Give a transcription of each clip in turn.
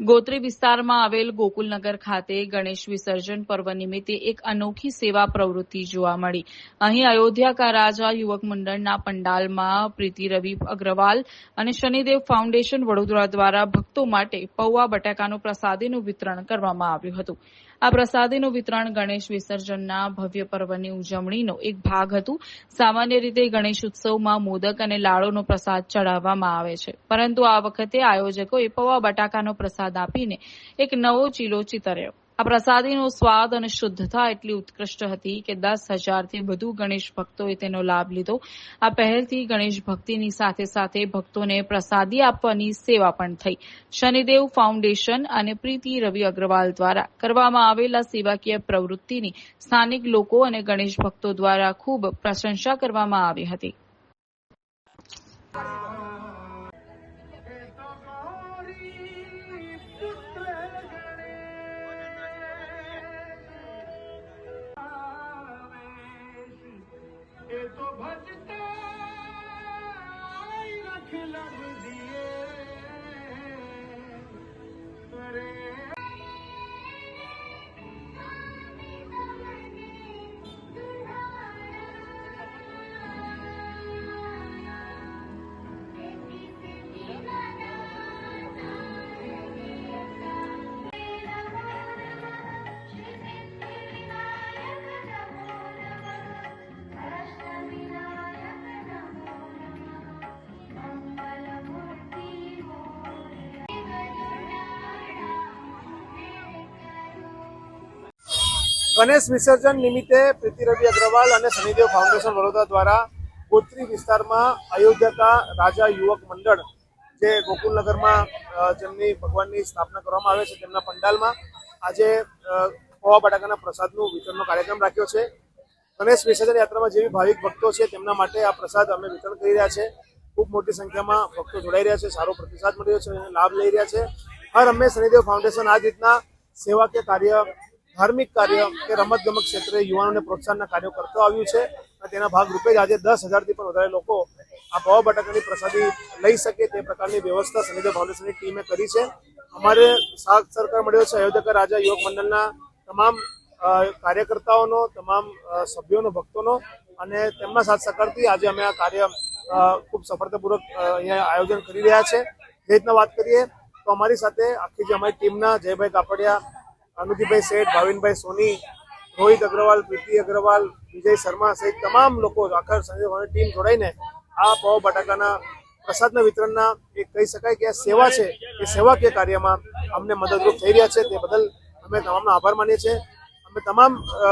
ગોત્રી વિસ્તારમાં આવેલ ગોકુલનગર ખાતે ગણેશ વિસર્જન પર્વ નિમિત્તે એક અનોખી સેવા પ્રવૃત્તિ જોવા મળી. અહીં અયોધ્યા કા રાજા યુવક મંડળના પંડાલમાં પ્રીતિ રવિ અગ્રવાલ અને શનિદેવ ફાઉન્ડેશન વડોદરા દ્વારા ભક્તો માટે પૌવા બટાકાનું પ્રસાદીનું વિતરણ કરવામાં આવ્યું હતું. આ પ્રસાદીનું વિતરણ ગણેશ વિસર્જનના ભવ્ય પર્વની ઉજવણીનો એક ભાગ હતું. સામાન્ય રીતે ગણેશ ઉત્સવમાં મોદક અને લાડુનો પ્રસાદ ચડાવવામાં આવે છે. પરંતુ આ વખતે આયોજકોએ પૌવા બટાકાનો પ્રસાદ આપીને એક નવો ચીલો ચિતર્યો. આ પ્રસાદીનો સ્વાદ અને શુદ્ધતા એટલી ઉત્કૃષ્ટ હતી કે દસ હજારથી વધુ ગણેશ ભક્તોએ તેનો લાભ લીધો. આ પહેલથી ગણેશ ભક્તિની સાથે સાથે ભક્તોને પ્રસાદી આપવાની સેવા પણ થઈ. શનિદેવ ફાઉન્ડેશન અને પ્રીતિ રવિ અગ્રવાલ દ્વારા કરવામાં આવેલા સેવાકીય પ્રવૃત્તિની સ્થાનિક લોકો અને ગણેશ ભક્તો દ્વારા ખૂબ પ્રશંસા કરવામાં આવી હતી. એ Hallelujah. ગણેશ વિસર્જન નિમિત્તે પ્રીતિ રવિ અગ્રવાલ અને શનિદેવ ફાઉન્ડેશન વડોદરા દ્વારા ગોત્રી વિસ્તારમાં અયોધ્યા કા રાજા યુવક મંડળ, જે ગોકુલનગરમાં જેમની ભગવાનની સ્થાપના કરવામાં આવે છે તેમના પંડાલમાં આજે પોવા બટાકાના પ્રસાદનું વિતરણનો કાર્યક્રમ રાખ્યો છે. ગણેશ વિસર્જન યાત્રામાં જેવી ભાવિક ભક્તો છે તેમના માટે આ પ્રસાદ અમે વિતરણ કરી રહ્યા છે. ખૂબ મોટી સંખ્યામાં ભક્તો જોડાઈ રહ્યા છે, સારો પ્રતિસાદ મળી રહ્યો છે લાભ લઈ રહ્યા છે. હર હંમેશ શનિદેવ ફાઉન્ડેશન આ રીતના સેવાકીય કાર્ય ધાર્મિક કાર્ય કે રમત ગમત ક્ષેત્રે યુવાનોને પ્રોત્સાહનના કાર્યો કરતો આવ્યું છે અને તેના ભાગરૂપે જ આજે દસ હજારથી પણ વધારે લોકો આ પવા બટાકાની પ્રસાદી લઈ શકે તે પ્રકારની વ્યવસ્થા શનિદેવ ફાઉન્ડેશનની ટીમે કરી છે. અમારે સાત સરકાર મળ્યો છે અયોધ્યા રાજા યુવક મંડળના તમામ કાર્યકર્તાઓનો, તમામ સભ્યોનો, ભક્તોનો અને તેમના સાથ સહકારથી આજે અમે આ કાર્ય ખૂબ સફળતાપૂર્વક અહીંયા આયોજન કરી રહ્યા છે. જે રીતના વાત કરીએ તો અમારી સાથે આખી જે અમારી ટીમના જયભાઈ કાપડિયા અનુજીભાઈ શેઠ ભાવિનભાઈ સોની રોહિત અગ્રવાલ પ્રીતિ અગ્રવાલ વિજય શર્મા સહિત તમામ લોકો આખર સંજય ટીમ જોડાઈને આ પૌવા બટાકાના પ્રસાદના વિતરણના એક કહી શકાય કે આ સેવા છે એ સેવાકીય કાર્યમાં અમને મદદરૂપ થઈ રહ્યા છે. તે બદલ અમે તમામનો આભાર માનીએ છીએ. અમે તમામ અ,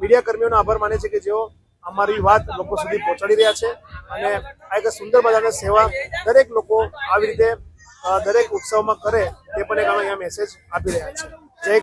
મીડિયા કર્મીઓનો આભાર માનીએ છીએ કે જેઓ અમારી વાત લોકો સુધી પહોંચાડી રહ્યા છે અને આ એક સુંદર મજાની સેવા દરેક લોકો આવી રીતે દરેક ઉત્સવમાં કરે તે પણ એક અમે મેસેજ આપી રહ્યા છે જય